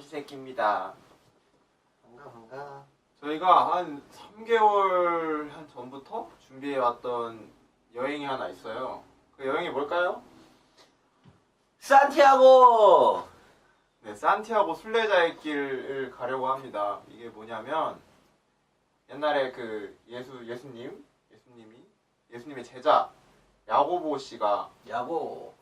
삼시세끼입니다. 반가 반가. 저희가 한 3개월 한 전부터 준비해왔던 여행이 하나 있어요. 그 여행이 뭘까요? 산티아고. 네, 산티아고 순례자의 길을 가려고 합니다. 이게 뭐냐면 옛날에 그 예수 예수님 예수님이 예수님의 제자 야고보 씨가 야고.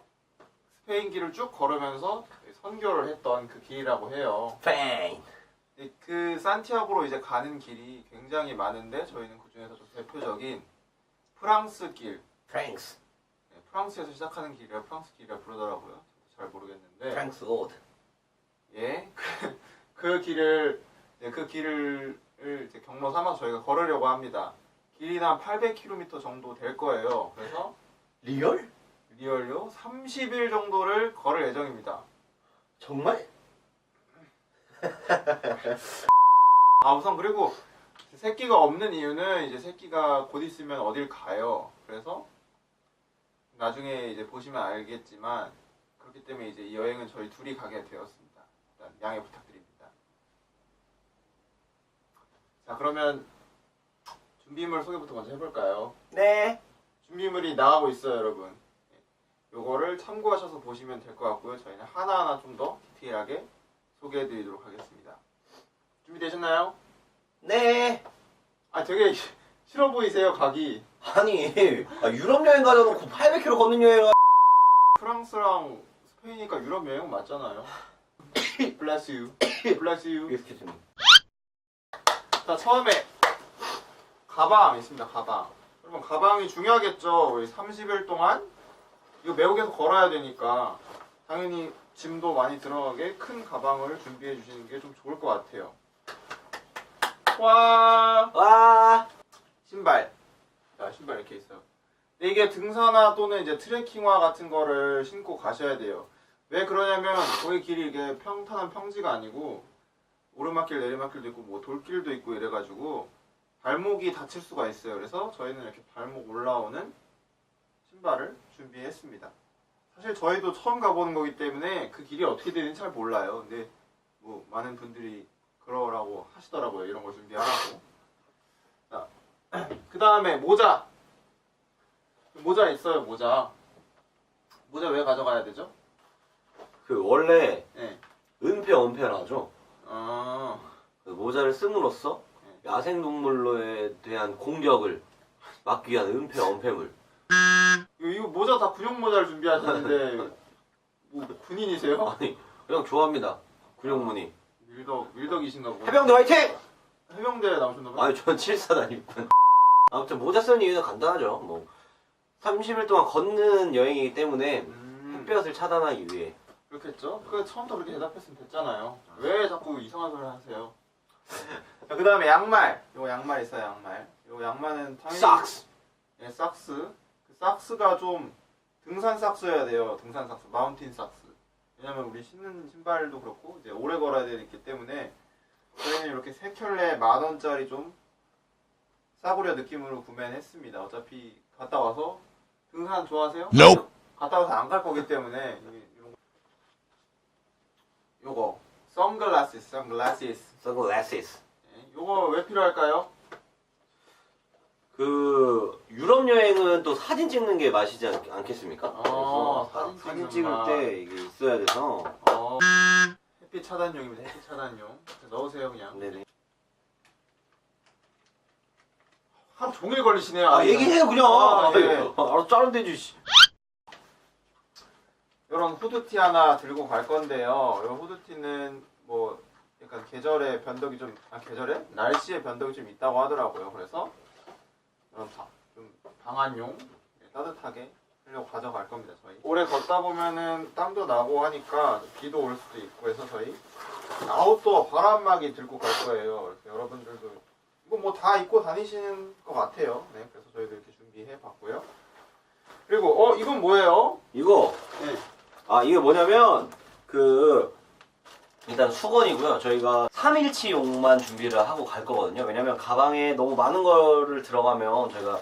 스페인 길을 쭉 걸으면서 선교를 했던 그 길이라고 해요. 팽. 네, 그 산티아고로 이제 가는 길이 굉장히 많은데 저희는 그 중에서 좀 대표적인 프랑스 길, 프랑스. 네, 프랑스에서 시작하는 길이라 프랑스 길이라 부르더라고요. 잘 모르겠는데 프랑스 옷. 예, 그, 그 길을 네, 그 길을 이제 경로 삼아서 저희가 걸으려고 합니다. 길이 한 800km 정도 될 거예요. 그래서 리얼? 리얼로 30일 정도를 걸을 예정입니다. 정말? 아 우선 그리고 새끼가 없는 이유는 이제 새끼가 곧 있으면 어딜 가요. 그래서 나중에 이제 보시면 알겠지만 그렇기 때문에 이제 이 여행은 저희 둘이 가게 되었습니다. 일단 양해 부탁드립니다. 자 그러면 준비물 소개부터 먼저 해볼까요? 네. 준비물이 나가고 있어요, 여러분. 네. 요거를 참고하셔서 보시면 될 것 같고요. 저희는 하나하나 좀 더 디테일하게 소개해 드리도록 하겠습니다. 준비되셨나요? 네. 아 되게 싫어 보이세요 각이 아니, 아, 유럽 여행 가져놓고 800km 걷는 여행. 프랑스랑 스페인이니까 유럽 여행 맞잖아요 Bless you Bless you Excuse me. 자 처음에 가방 있습니다 가방 여러분 가방이 중요하겠죠 우리 30일 동안 이거 메고 계속 걸어야 되니까 당연히 짐도 많이 들어가게 큰 가방을 준비해 주시는 게 좀 좋을 것 같아요 와 와. 신발. 자, 신발 이렇게 있어요. 근데 이게 등산화 또는 이제 트레킹화 같은 거를 신고 가셔야 돼요. 왜 그러냐면 거기 길이 이게 평탄한 평지가 아니고 오르막길 내리막길도 있고 뭐 돌길도 있고 이래가지고 발목이 다칠 수가 있어요. 그래서 저희는 이렇게 발목 올라오는 신발을 준비했습니다. 사실 저희도 처음 가보는 거기 때문에 그 길이 어떻게 되는지 잘 몰라요. 근데 뭐 많은 분들이 그러라고 하시더라고요. 이런 걸 준비하라고. 그 다음에 모자. 모자 있어요, 모자. 모자 왜 가져가야 되죠? 그 원래 네. 은폐 은폐라죠. 어, 그 모자를 씀으로써 야생동물로에 대한 공격을 막기 위한 은폐 은폐물. 이거, 이거 모자 다 군용 모자를 준비하셨는데, 뭐, 군인이세요? 아니 그냥 좋아합니다. 구룡무늬. 밀덕, 밀덕이신가 보고. 해병대 화이팅! 해병대 나오셨나 봐요? 아니 전 74단이군. 아무튼 모자 쓰는 이유는 간단하죠. 뭐 30일 동안 걷는 여행이기 때문에 음, 햇볕을 차단하기 위해. 그렇겠죠? 그 처음부터 그렇게 대답했으면 됐잖아요. 왜 자꾸 이상한 소리 하세요? 그 다음에 양말. 요거 양말 있어요, 양말. 요 양말은 당연히. 삭스. 예, 삭스. 그 삭스가 좀 등산 삭스여야 돼요. 등산 삭스, 마운틴 삭스. 왜냐면 우리 신는 신발도 그렇고 이제 오래 걸어야 되기 때문에 저희는 이렇게 세 켤레 만 원짜리 좀 싸구려 느낌으로 구매는 했습니다. 어차피 갔다 와서 등산 좋아하세요? Nope. 갔다 와서 안 갈 거기 때문에 이런 거. 요거 선글라시스, 선글라시스. 선글라시스. 예, 요거 왜 필요할까요? 그 유럽 여행은 또 사진 찍는 게 맛이지 않, 않겠습니까? 어, 그래서 사진 사진 찍는 찍을 맛. 때 이게 있어야 돼서. 어, 햇빛 차단용입니다. 햇빛 차단용. 넣으세요 그냥. 네네. 하루 종일 걸리시네요. 아 얘기해요 그냥. 아, 네. 알아서 자르면 되지. 씨. 이런 후드티 하나 들고 갈 건데요. 이 후드티는 뭐 약간 계절의 변덕이 좀, 아 계절에 날씨의 변덕이 좀 있다고 하더라고요. 그래서 이런 바- 좀 방한용 네, 따뜻하게 하려고 가져갈 겁니다. 저희. 오래 걷다 보면은 땀도 나고 하니까 비도 올 수도 있고 해서 저희 아웃도어 바람막이 들고 갈 거예요. 그래서 여러분들도 이거 뭐 다 입고 다니시는 것 같아요. 네, 그래서 저희도 이렇게 준비해 봤고요. 그리고 어 이건 뭐예요? 이거 네. 아 이게 뭐냐면 그 일단 수건이고요. 저희가 3일치용만 준비를 하고 갈 거거든요. 왜냐면 가방에 너무 많은 거를 들어가면 저희가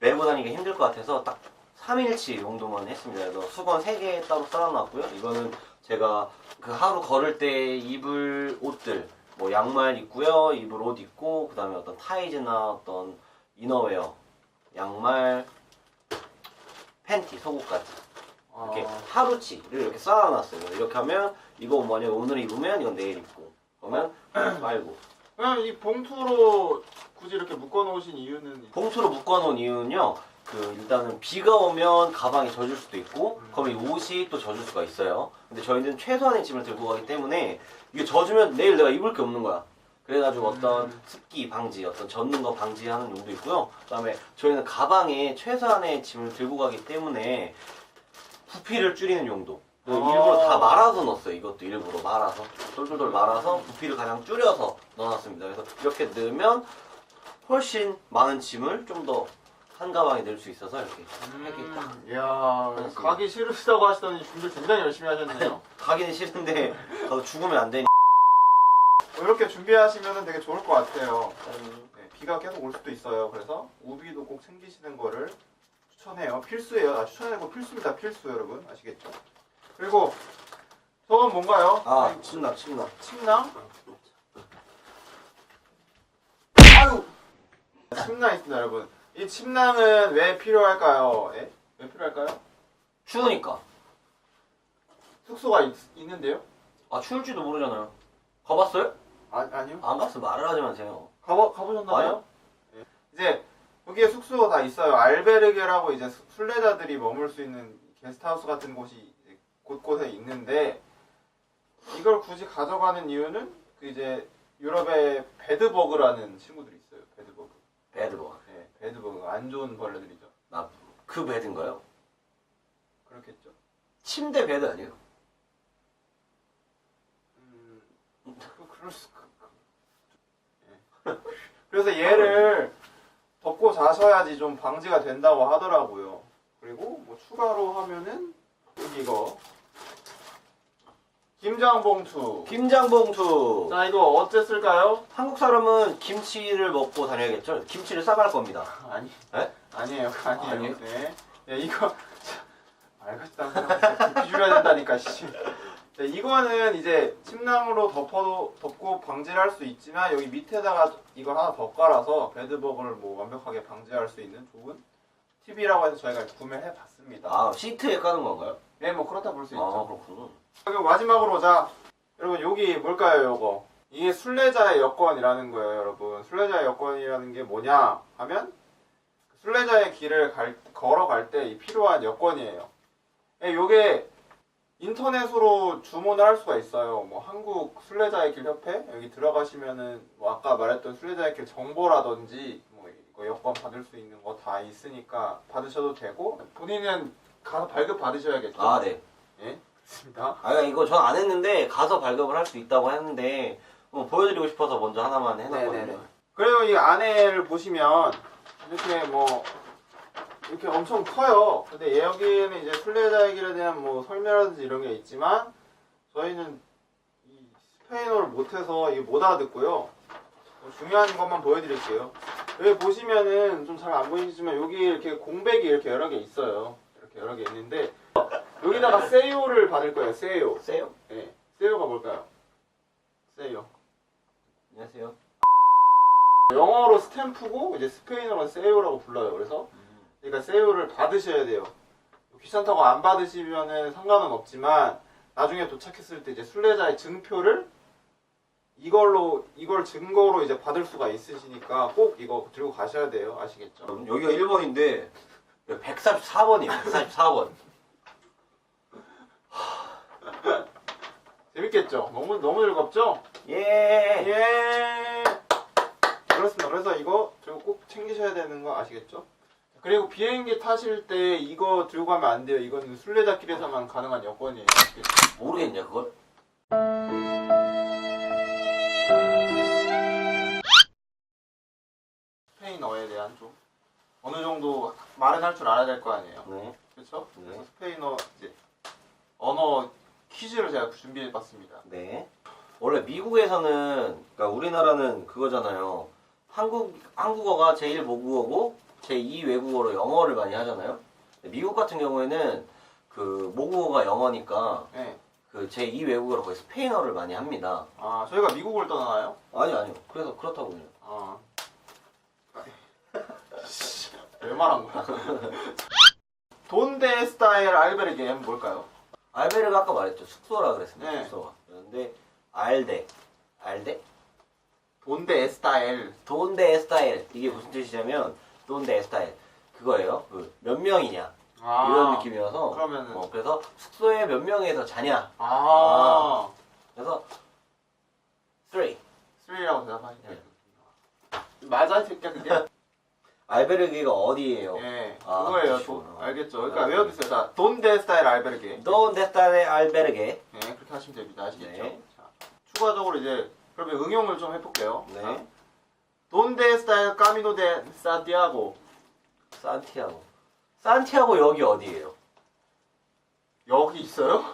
메고 다니기 힘들 것 같아서 딱 3일치 용도만 했습니다. 그래서 수건 3개 따로 쌓아놨고요. 이거는 제가 그 하루 걸을 때 입을 옷들 뭐 양말 입고요, 입을 옷 입고 그 다음에 어떤 타이즈나 어떤 이너웨어, 양말, 팬티, 속옷까지 이렇게 아, 하루치를 이렇게 쌓아놨어요. 이렇게 하면 이거 만약에 오늘 입으면 이건 내일 입고 그러면 말고 그냥 이 봉투로 굳이 이렇게 묶어놓으신 이유는 봉투로 묶어놓은 이유는요. 그 일단은 비가 오면 가방이 젖을 수도 있고 음. 그러면 이 옷이 또 젖을 수가 있어요. 근데 저희는 최소한의 짐을 들고 가기 때문에 이게 젖으면 내일 내가 입을 게 없는 거야. 그래가지고 어떤 음. 습기 방지, 어떤 젖는 거 방지하는 용도 있고요. 그다음에 저희는 가방에 최소한의 짐을 들고 가기 때문에 부피를 줄이는 용도. 그래서 아. 일부러 다 말아서 넣었어요. 이것도 일부러 말아서 돌돌돌 말아서 부피를 가장 줄여서 넣어놨습니다. 그래서 이렇게 넣으면 훨씬 많은 짐을 좀 더 한 가방에 넣을 수 있어서 이렇게 이렇게 딱 음, 이야 그렇습니다. 가기 싫으시다고 하시더니 준비 굉장히 열심히 하셨네요. 가기는 싫은데 가서 죽으면 안 되니. 뭐 이렇게 준비하시면 되게 좋을 것 같아요. 네, 비가 계속 올 수도 있어요. 그래서 우비도 꼭 챙기시는 거를 추천해요. 필수예요. 아, 추천하고 필수입니다. 필수 여러분 아시겠죠? 그리고 저건 뭔가요? 아 침낭 침낭. 침낭? 아유! 침낭 있습니다, 여러분. 이 침낭은 왜 필요할까요? 예? 왜 필요할까요? 추우니까. 숙소가 있, 있는데요? 아 추울지도 모르잖아요. 가봤어요? 아, 아니요. 안 갔으면 말을 하지 마세요. 가보, 가보셨나요? 아니요. 예. 이제 여기에 숙소가 다 있어요. 알베르게라고 이제 수- 순례자들이 머물 수 있는 게스트하우스 같은 곳이 곳곳에 있는데 이걸 굳이 가져가는 이유는 그 이제 유럽에 베드버그라는 친구들이 있어요. 베드버그. 배드버. 네, 베드버그 안 좋은 벌레들이죠. 그 배드인가요? 그렇겠죠. 침대 배드 아니에요? 음, 그, 그럴 수. 그, 그. 예. 그래서 얘를 덮고 자셔야지 좀 방지가 된다고 하더라고요. 그리고 뭐 추가로 하면은 여기 이거 김장 봉투. 김장봉투. 자 이거 어째 쓸까요? 한국 사람은 김치를 먹고 다녀야겠죠? 김치를 싸갈 겁니다. 아니. 에? 아니에요. 아니에요. 아니에요? 네. 야, 이거 알겠다. 줄여야 된다니까. 씨. 네, 이거는 이제 침낭으로 덮어 덮고 방지를 할 수 있지만 여기 밑에다가 이걸 하나 더 깔아서 베드버그를 뭐 완벽하게 방지할 수 있는 좋은 팁이라고 해서 저희가 구매해 봤습니다. 아 시트에 까는 건가요? 네, 뭐 그렇다 볼 수 있죠. 아 그렇군요. 그리고 마지막으로 자 여러분 여기 뭘까요 요거 이게 순례자의 여권이라는 거예요 여러분 순례자의 여권이라는 게 뭐냐 하면 순례자의 길을 갈- 걸어갈 때이 필요한 여권이에요 예, 요게 인터넷으로 주문을 할 수가 있어요 뭐 한국 순례자의 길 협회 여기 들어가시면은 뭐 아까 말했던 순례자의 길 정보라든지 뭐 이거 여권 받을 수 있는 거 다 있으니까 받으셔도 되고 본인은 가서 발급 받으셔야겠죠 아 네. 그렇습니다 아 이거 전 안 했는데 가서 발급을 할 수 있다고 했는데 뭐 보여드리고 싶어서 먼저 하나만 해놨거든요. 네네네. 그리고 이 안에를 보시면 이렇게 뭐 이렇게 엄청 커요. 근데 여기에는 이제 순례자의 길에 대한 뭐 설명이라든지 이런 게 있지만 저희는 이 스페인어를 못해서 이게 못 알아듣고요. 뭐 중요한 것만 보여드릴게요. 여기 보시면은 좀 잘 안 보이시지만 여기 이렇게 공백이 이렇게 여러 개 있어요. 이렇게 여러 개 있는데 여기다가 세요를 받을 거예요. 세요. 세요? 네. 세요가 뭘까요? 세요. 안녕하세요. 영어로 스탬프고 이제 스페인어로 세요라고 불러요. 그래서 그러니까 세요를 받으셔야 돼요. 귀찮다고 안 받으시면은 상관은 없지만 나중에 도착했을 때 이제 순례자의 증표를 이걸로 이걸 증거로 이제 받을 수가 있으시니까 꼭 이거 들고 가셔야 돼요. 아시겠죠? 여기가 1번인데 144번이에요. 144번. 재밌겠죠? 너무 너무 즐겁죠? 예. 예. 그렇습니다. 그래서 이거 저거 꼭 챙기셔야 되는 거 아시겠죠? 그리고 비행기 타실 때 이거 들고 가면 안 돼요. 이거는 순례자길에서만 가능한 여권이에요. 모르겠냐 그걸? 스페인어에 대한 좀 어느 정도 말은 할 줄 알아야 될 거 아니에요. 네. 그렇죠? 네. 그래서 스페인어 이제 언어 퀴즈를 제가 준비해 봤습니다. 네. 원래 미국에서는 그러니까 우리나라는 그거잖아요. 한국 한국어가 제1 모국어고 제2 외국어로 영어를 많이 하잖아요. 미국 같은 경우에는 그 모국어가 영어니까 네. 그 제2 외국어로 거의 스페인어를 많이 합니다. 아 저희가 미국을 떠나나요? 아니 아니요. 그래서 그렇다고 그냥. 아. 왜 말한 거야? 돈데 스타일 알베르게 뭘까요? 알베르가 아까 말했죠. 숙소라 그랬습니다. 네. 숙소가. 그런데 알데 알데 돈데 스타일. 돈데 에스타일 이게 무슨 뜻이냐면 돈데 에스타일 그거예요. 그 몇 명이냐 아. 이런 느낌이어서 그러면은 어, 그래서 숙소에 몇 명에서 자냐 아. 그래서 3 쓰리라고 대답하시네요. 네. 맞아, 이 새끼야, 그게? 알베르게가 어디예요? 예, 아, 그거예요. 그러시구나. 도- 알겠죠. 그러니까 아, 외워두세요. 자, 돈데 스타일 알베르게. 돈데 에스타일 알베르게 네, 그렇게 하시면 됩니다. 아시겠죠? 네. 자, 추가적으로 이제 그러면 응용을 좀 해볼게요. 네. 자, 돈데 스타일 까미노 데 사티아고. 산티아고 산티아고 여기 어디예요? 여기 있어요?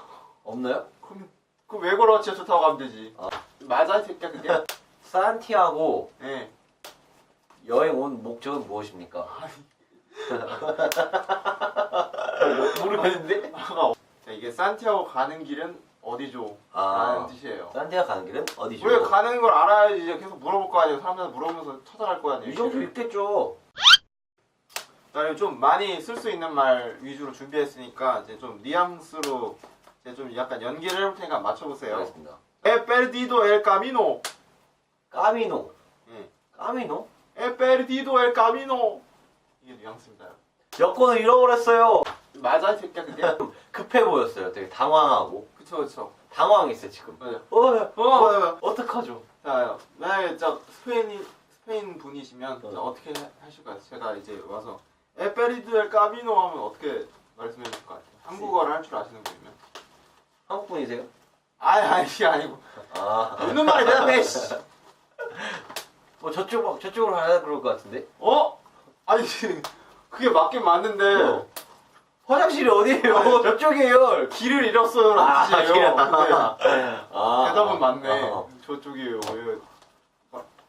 없나요? 그럼 그왜 걸어 지하철 타고 가면 되지? 아. 맞아, 이 새끼야, 그게? 산티아고 예. 여행 온 목적은 무엇입니까? 모르겠는데? 자, 이게 산티아고 가는 길은 어디죠? 아. 라는 뜻이에요. 산티아고 가는 길은 어디죠? 우리가 가는 걸 알아야지 이제 계속 물어볼 거 아니에요. 사람들한테 물어보면서 찾아갈 거 아니에요. 이 정도. 있겠죠. 그다음에 좀 많이 쓸 수 있는 말 위주로 준비했으니까 이제 좀 뉘앙스로 이제 좀 약간 연기를 해볼 테니까 맞춰보세요. 알겠습니다. E perdido el camino. 까미노. 예. 까미노? E perdido el camino. 이게 뉘앙스입니다. 여권을 잃어버렸어요. 맞아, 이 새끼야, 그게? 급해 보였어요. 되게 당황하고. 그쵸, 그쵸. 당황했어요, 지금. 맞아요. 어, 어, 맞아요. 어떡하죠? 자, 만약에 저 스페인 스페인 분이시면 어. 자, 어떻게 하- 하실까요? 제가 이제 와서 에페리드 엘 까미노 하면 어떻게 말씀해 주실 것 같아요? 한국어를 할 줄 아시는 분이면 한국 분이세요? 아니 아니 아니고 아. 웃는 말이 대답해 씨. 뭐 저쪽, 저쪽으로 가야 그럴 것 같은데? 어? 아니 그게 맞긴 맞는데 어. 화장실이 어디예요? 저쪽이에요. 길을 잃었어요 라는 뜻이에요 길을- 근데 아. 대답은 맞네 어. 저쪽이에요 이거,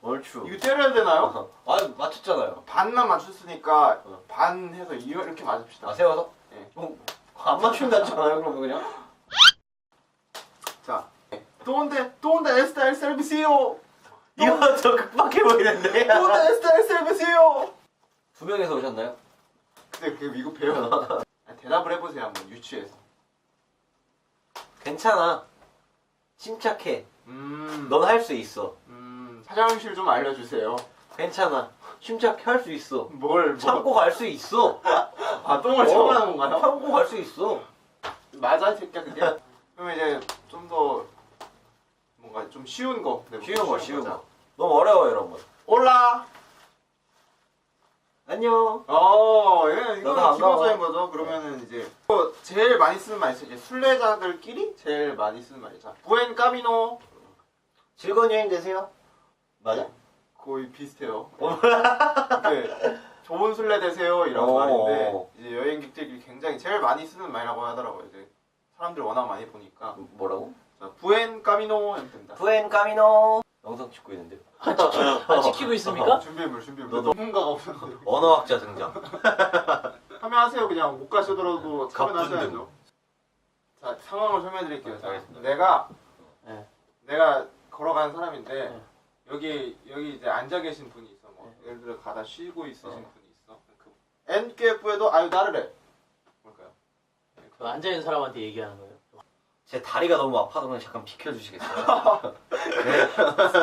얼추. 이거 때려야 되나요? 아, 맞췄잖아요. 반만 맞췄으니까 어. 반 해서 이렇게 맞읍시다 아, 세워서? 네. 어, 안 맞춘다잖아요, 그러면 그냥? 자 돈데 돈데 에스타 엘 세르비시오 이거 더 급박해 보이는데? 돈데 에스타 엘 세르비시오 두 명에서 오셨나요? 근데 그게 미국해요. 대답을 해보세요 한번 유치해서. 괜찮아. 침착해. 음, 넌 할 수 있어. 음, 화장실 좀 알려주세요. 괜찮아. 침착해 할 수 있어. 뭘, 뭐, 참고 갈 수 있어. 아, 똥을 어. 참으라는 건가요? 참고 갈 수 있어. 맞아, 이 새끼야, 그게. 그러면 이제 좀 더 뭔가 좀 쉬운 거. 네, 쉬운 거, 쉬운. 거. 너무 어려워, 이런 거. 올라! 안녕. 어, 예, 이거는 안 기본적인 거죠. 그러면은 이제 어, 제일 많이 쓰는 말이 있어요. 이제 순례자들끼리 제일 많이 쓰는 말이죠. 부엔 까미노. 즐거운 여행 되세요. 맞아? 거의 비슷해요. 이렇게 좋은 순례 되세요 이런 어. 말인데 이제 여행객들이 굉장히 제일 많이 쓰는 말이라고 하더라고요. 이제 사람들 워낙 많이 보니까 뭐라고? 자, 부엔 까미노 됩니다. 부엔 까미노. 영상 찍고 있는데요. 안 지키고 있습니까? 준비물 준비물. 너도- 전문가가 없는데 언어학자 등장. 하면 하세요 그냥 못 가시더라도. 참여하셔야죠. 자 상황을 설명해 드릴게요. 자, 알겠습니다. 내가 네. 내가 걸어가는 사람인데 네. 여기 여기 이제 앉아 계신 분이 있어. 뭐 예를 들어 가다 쉬고 있으신 어. 분이 있어. 그 엔케프에도 아유 나르래. 뭘까요? 그 앉아 있는 사람한테 얘기하는 거예요. 제 다리가 너무 아파서 그냥 잠깐 비켜주시겠어요?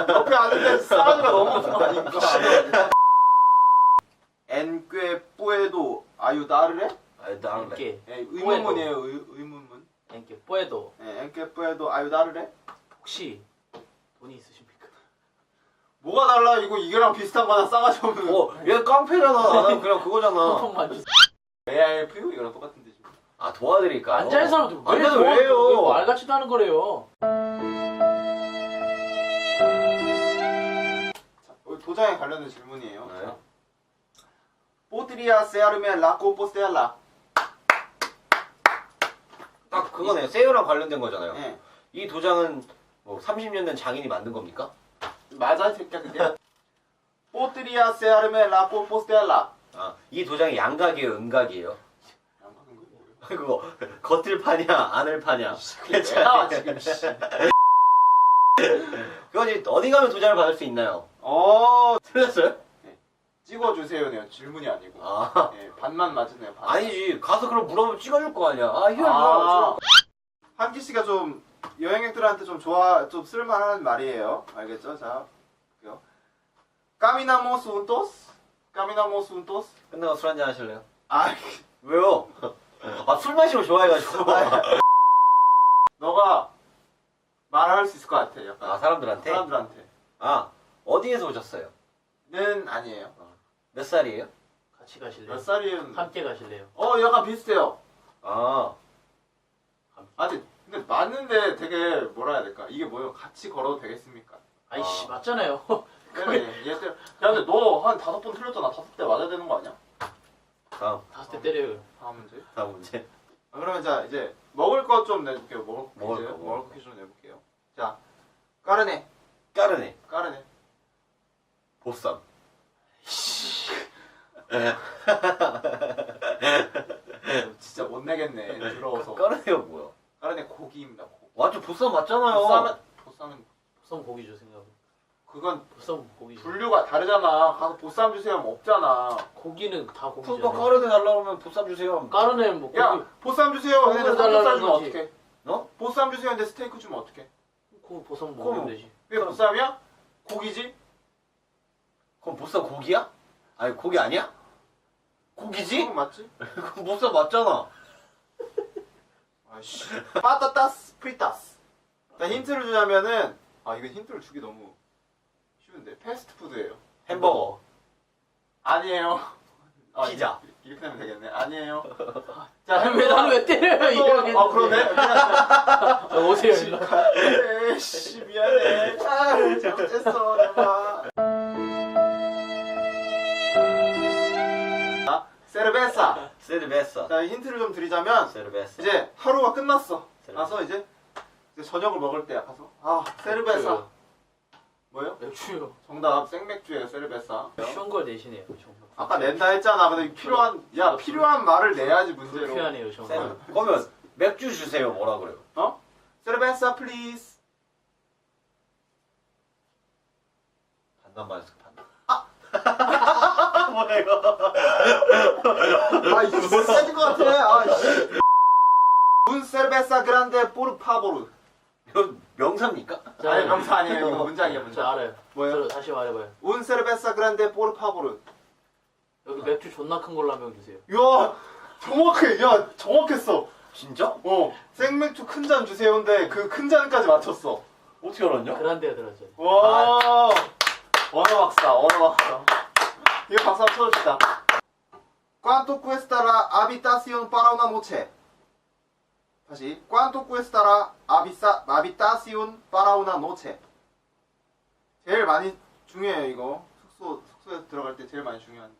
옆에 앉는데 사람이가 너무 많으니까. 엔케프에도 아유 나르래? 아, 나는 이렇게 예, 의문문이에요. 의, 의문문. 이렇게 뽀에도 예, 엔케프에도 아유 나르래? 혹시 돈이 있으십니까? 뭐가 달라? 이거 이거랑 비슷한 거나 싸가지 없는. 어, 얘 깡패잖아. 나는 그냥 그거잖아. AIFU 이거랑 똑같은 뜻입니다. 아, 도와드릴까요? 앉아있는 사람한테 왜 앉아서 도와- 왜요? 왜 말같지도 않은 거래요. 도장에 관련된 질문이에요. 네. 포드리아 세아르메 라코 포스테알라. 딱 그거네요. 세요랑 관련된 거잖아요. 예. 이 도장은 뭐 30년 된 장인이 만든 겁니까? 맞아, 이 새끼야, 그게. 포드리아 세아르메 라코 포스테알라. 아, 이 도장이 양각이에요, 음각이에요? 그거 겉을 파냐 안을 파냐. 괜찮아 지금. 씨. 그건 어디 가면 도장을 받을 수 있나요? 어 틀렸어요? 찍어주세요네요. 질문이 아니고. 아 예, 반만 맞으네요. 반. 아니지 가서 그럼 물어보면 찍어줄 거 아니야. 아 이거 아, 아. 한기 씨가 좀 여행객들한테 좀 좋아 좀 쓸만한 말이에요. 알겠죠? 자, 볼게요. 까미나모스 운토스? 까미나모스 운토스? 끝나고 술 한잔 하실래요? 아, 왜요? 아 술 마시는 거 좋아해가지고. 너가 말할 수 있을 것 같아. 약간 아 사람들한테? 사람들한테. 아 어디에서 오셨어요? 는 아니에요. 몇 살이에요? 같이 가실래요? 몇 살이면? 함께 가실래요? 어, 약간 비슷해요. 아 아니, 근데 맞는데 되게 뭐라 해야 될까? 이게 뭐예요? 같이 걸어도 되겠습니까? 아이씨 아. 맞잖아요. 그래, 얘들. 야, 근데 너 한 다섯 번 틀렸잖아. 다섯 대 맞아야 되는 거 아니야? 다음 다섯 대 때려요. 다음 문제. 다음 문제. 아, 그러면 자 이제 먹을 것좀 내볼게요. 먹을 먹을 퀴즈. 거, 먹을 먹을 거. 퀴즈 좀 내볼게요. 자, 까르네, 까르네. 까르네. 보쌈. 진짜 못 내겠네. 들어서. 까르네가 뭐야? 까르네 고기입니다. 고기. 완전 보쌈 맞잖아요. 보쌈은 보쌈은 보쌈 고기 주 생각. 그건 보쌈 고기 주. 분류가 다르잖아. 가서 보쌈 주세요 하면 없잖아. 고기는 다 그러니까 고기잖아요. 까르네 달라고 하면 보쌈 주세요. 까르네 뭐 야, 고기. 보쌈 주세요. 근데 삼겹살 주면 거지. 어떡해? 어? 보쌈 주세요. 근데 스테이크 주면 어떡해? 고 보쌈 먹으면 되지. 왜 보쌈이야? 고기지? 그럼 보쌈 고기야? 아니 고기 아니야? 고기지? 그건 맞지? 그럼 보쌈 맞잖아. 아이씨. 파타타스 프리타스. 자, 힌트를 주자면은 아 이건 힌트를 주기 너무 쉬운데 패스트푸드예요. 햄버거. 아니에요. 아, 피자. 이렇게 하면 되겠네. 아니에요. 자, 왜 나는 왜 때려요? 이러겠는데. 아 그러네. 자, 오세요. 일로. 에이씨 미안해. 아 잘못했어 내가. 세르베사. 세르베사. 자 힌트를 좀 드리자면 세르베사. 이제 하루가 끝났어. 세르베사. 가서 이제, 이제 저녁을 먹을 때야 가서 아 세르베사. 뭐요? 맥주요. 정답 생맥주예요 세르베사. 쉬운 걸 내시네요. 정말. 아까 낸다 했잖아. 근데 필요한 야 필요한 말을 내야지 문제로. 불쾌하네요, 정말. 세르. 그러면 맥주 주세요. 뭐라 그래요? 어? 세르베사 플리즈. 반반 반반 뭐야 이거? 아 이거 못 세질 것 같아. 아 씨. Un cerveza grande por favor. 이거 명사입니까? 자, 아니 명사 아니에요. 이거 문장이야 저 문장. 알아요. 뭐예요? 저 다시 말해봐요. Un cerveza grande por favor. 여기 맥주 존나 큰 걸로 한명 주세요. 야 정확해. 야 정확했어. 진짜? 어 생맥주 큰 잔 주세요인데 그 큰 잔까지 맞췄어. 어떻게 알았냐? 그란데가 들었죠. 와 언어 박사 언어 박사. 이거 박사 한번 쳐줍시다. ¿Cuánto cuesta la habitación para una noche? 다시 ¿Cuánto cuesta la habisa- habitación para una noche? 제일 많이 중요해요 이거 숙소 숙소에 들어갈 때 제일 많이 중요한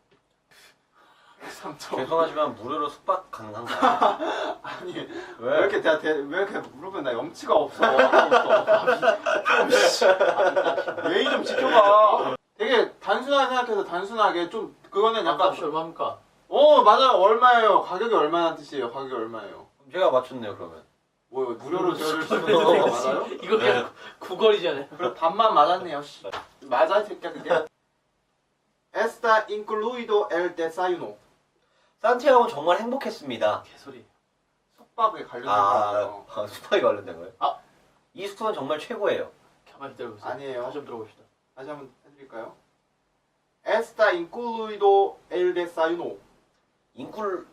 3점 죄송하지만 무료로 숙박 가능한가요? 아니 왜 왜? 이렇게 내가 대, 왜 이렇게 물으면 나 염치가 없어 좀 씨. 예의 좀 지켜봐 단순하게 좀 그거는 약간 값이 얼마입니까? 어 맞아요 얼마예요 가격이 얼마나 뜻이에요 가격이 얼마예요 그럼 제가 맞췄네요 그러면. 뭐 무료로 들을 수 무료로 있는 거 맞아요? 이거 그냥 구걸이잖아요. 그래 반만 맞았네요 씨. 맞아 이 새끼야 그게 Está incluido el desayuno 산티아고는 정말 행복했습니다. 개소리. 숙박에 관련된 아, 거예요 아 숙박이 관련된 거예요? 아. 이 숙소는 정말 최고예요. 가만히 들어보세요. 아니에요. 다시 좀 들어봅시다. 다시 한번 해드릴까요? Está incluido el desayuno 인쿨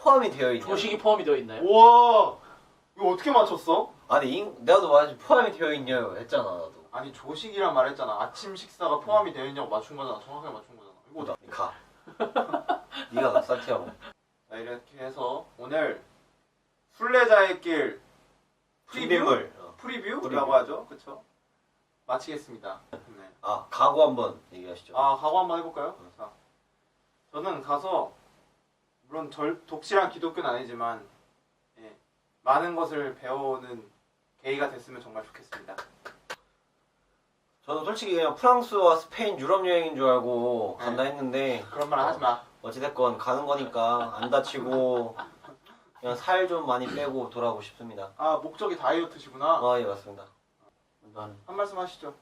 포함이 되어 있냐? 조식이 포함이 되어 있나요? 우와 이거 어떻게 맞췄어? 아니 인, 내가 너 맞지 포함이 되어 있냐고 했잖아 나도. 아니 조식이란 말했잖아 아침 식사가 포함이 되어 있냐고 맞춘 거잖아 정확하게 맞춘 거잖아 이거 가. 네가 가 산티아고. 자 이렇게 해서 오늘 순례자의 길 프리뷰? 준비물. 어. 프리뷰라고 프리뷰. 하죠 그쵸? 마치겠습니다 네. 아 각오 한번 얘기하시죠. 아 각오 한번 해볼까요? 자 저는 가서 물론 절, 독실한 기독교는 아니지만 예, 많은 것을 배우는 계기가 됐으면 정말 좋겠습니다 저는 솔직히 그냥 프랑스와 스페인 유럽 여행인 줄 알고 네. 간다 했는데 그런 말 하지 마 어찌됐건 가는 거니까 안 다치고 그냥 살 좀 많이 빼고 돌아오고 싶습니다. 아 목적이 다이어트시구나. 아 예 맞습니다. 난한 말씀 하시죠.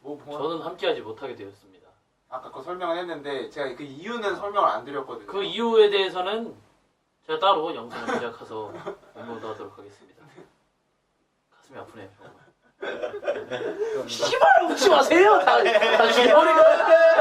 뭐, 뭐 저는 함께하지 못하게 되었습니다. 아까 거 설명을 했는데 제가 그 이유는 설명을 안 드렸거든요. 그 이유에 대해서는 제가 따로 영상을 제작해서 업로드 하도록 하겠습니다. 가슴이 아프네요. 정말. 씨발 묻지 마세요. 다, 다 죽여버릴 거야.